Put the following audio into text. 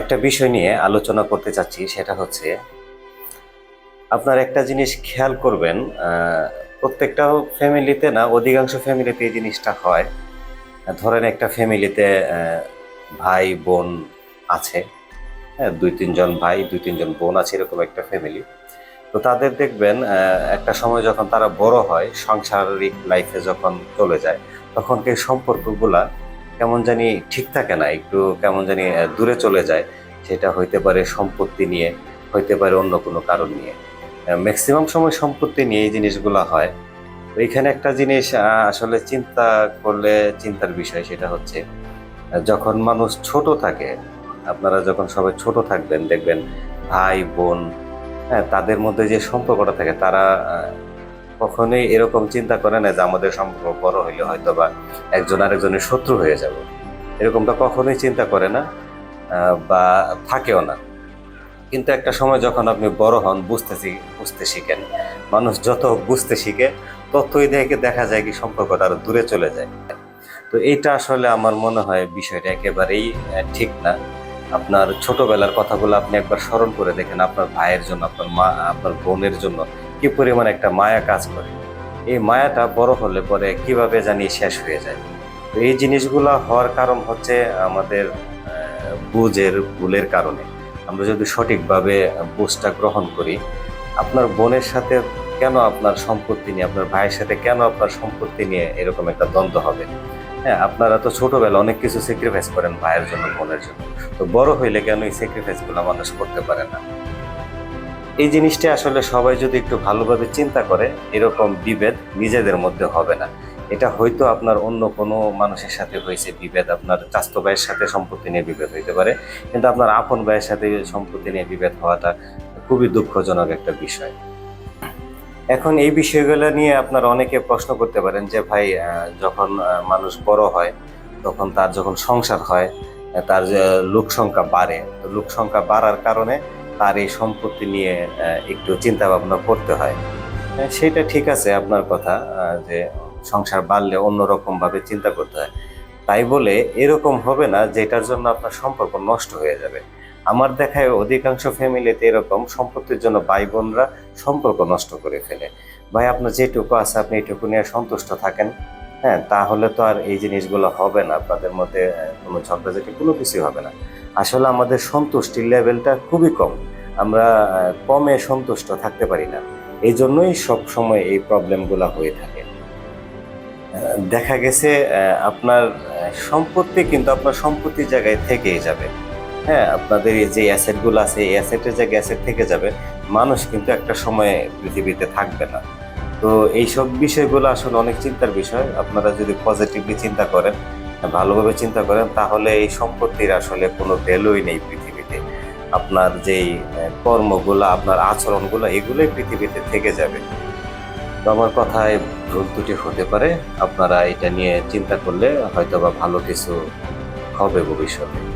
একটা বিষয় নিয়ে আলোচনা করতে চাচ্ছি, সেটা হচ্ছে আপনার একটা জিনিস খেয়াল করবেন প্রত্যেকটা ফ্যামিলিতে না, অধিকাংশ ফ্যামিলিতে এই জিনিসটা হয়। ধরেন একটা ফ্যামিলিতে ভাই, বোন আছে হ্যাঁ দুই তিনজন ভাই, দুই তিনজন বোন আছে, এরকম একটা ফ্যামিলি তো তাদের দেখবেন একটা সময় যখন তারা বড় হয়, সাংসারিক লাইফে যখন চলে যায়, তখন এই সম্পর্কগুলা কেমন জানি ঠিক থাকে না, একটু কেমন জানি দূরে চলে যায়। সেটা হইতে পারে সম্পত্তি নিয়ে, হইতে পারে অন্য কোনো কারণ নিয়ে। ম্যাক্সিমাম সময় সম্পত্তি নিয়ে এই জিনিসগুলো হয়। তো এখানে একটা জিনিস আসলে চিন্তা করলে চিন্তার বিষয় সেটা হচ্ছে যখন মানুষ ছোট থাকে, আপনারা যখন সবাই ছোট থাকবেন, দেখবেন ভাই, বোন হ্যাঁ তাদের মধ্যে যে সম্পর্কটা থাকে, তারা কখনোই এরকম চিন্তা করে না যে আমাদের সম্পর্ক বড় হইলে হয়তো বা একজন আরেকজনের শত্রু হয়ে যাব। এরকমটা কখনোই চিন্তা করে না বা থাকেও না। কিন্তু একটা সময় যখন আপনি বড় হন বুঝতে বুঝতে শিখেন। মানুষ যত বুঝতে শিখে, ততই দেখে দেখা যায় কি সম্পর্কটা আরও দূরে চলে যায়। তো এইটা আসলে আমার মনে হয় বিষয়টা একেবারেই ঠিক না। আপনার ছোটবেলার কথাগুলো আপনি একবার স্মরণ করে দেখেন, আপনার ভাইয়ের জন্য, আপনার মা, আপনার বোনের জন্য। কি পরিমাণ একটা মায়া কাজ করে? এই মায়াটা বড় হলে পরে কীভাবে জানি শেষ হয়ে যায়? তো এই জিনিসগুলো হওয়ার কারণ হচ্ছে আমাদের বুঝের ভুলের কারণে। আমরা যদি সঠিকভাবে বুঝটা গ্রহণ করি, আপনার বোনের সাথে কেন আপনার সম্পত্তি নিয়ে, আপনার ভাইয়ের সাথে কেন আপনার সম্পত্তি নিয়ে এরকম একটা দ্বন্দ্ব হবে? হ্যাঁ আপনারা তো ছোটবেলা অনেক কিছু স্যাক্রিফাইস করেন ভাইয়ের জন্য, বোনের জন্য। তো বড় হইলে কেন এই স্যাক্রিফাইসগুলো মানুষ করতে পারে না? এই জিনিসটা আসলে সবাই যদি একটু ভালোভাবে চিন্তা করে, এরকম বিভেদ নিজেদের মধ্যে হবে না। এটা হয়তো আপনার অন্য কোনো মানুষের সাথে হয়েছে বিভেদ, আপনার চাস্ত ভাইয়ের সাথে সম্পত্তি নিয়ে বিভেদ হইতে পারে, কিন্তু আপনার আপন ভাইয়ের সাথে সম্পত্তি নিয়ে বিভেদ হওয়াটা খুবই দুঃখজনক একটা বিষয়। এখন এই বিষয়গুলো নিয়ে আপনারা অনেকে প্রশ্ন করতে পারেন যে, ভাই যখন মানুষ বড় হয়, তখন তার যখন সংসার হয়, তার লোক সংখ্যা বাড়ে। তো লোক সংখ্যা বাড়ার কারণে তার এই সম্পত্তি নিয়ে একটু চিন্তা ভাবনা করতে হয়। সেটা ঠিক আছে আপনার কথা যে সংসার বাড়লে অন্যরকম ভাবে চিন্তা করতে হয়। তাই বলে এরকম হবে না যেটার জন্য আপনার সম্পর্ক নষ্ট হয়ে যাবে। আমার দেখায় অধিকাংশ ফ্যামিলিতে এরকম সম্পত্তির জন্য ভাই বোনরা সম্পর্ক নষ্ট করে ফেলে। ভাই, আপনার যেটুকু আছে আপনি এটুকু নিয়ে সন্তুষ্ট থাকেন। হ্যাঁ তাহলে তো আর এই জিনিসগুলো হবে না। আপনাদের মধ্যে কোনো ঝগড়াঝাটি কোনো কিছুই হবে না। আসলে আমাদের সন্তুষ্টির লেভেলটা খুবই কম। আমরা কমে সন্তুষ্ট থাকতে পারি না। এই জন্যই সবসময় এই প্রবলেমগুলো হয়ে থাকে। দেখা গেছে আপনার সম্পত্তি কিন্তু আপনার সম্পত্তির জায়গায় থেকেই যাবে। হ্যাঁ আপনাদের এই যে অ্যাসেটগুলো আছে, এই অ্যাসেটের জায়গায় অ্যাসেট থেকে যাবে। মানুষ কিন্তু একটা সময়ে পৃথিবীতে থাকবে না। তো এইসব বিষয়গুলো আসলে অনেক চিন্তার বিষয়। আপনারা যদি পজিটিভলি চিন্তা করেন, ভালোভাবে চিন্তা করেন, তাহলে এই সম্পত্তির আসলে কোনো ভ্যালুই নেই পৃথিবীতে। আপনার যেই কর্মগুলো, আপনার আচরণগুলো, এগুলোই পৃথিবীতে থেকে যাবে। তো আমার কথায় ভুল দুটি হতে পারে। আপনারা এটা নিয়ে চিন্তা করলে হয়তো বা ভালো কিছু হবে ভবিষ্যতে।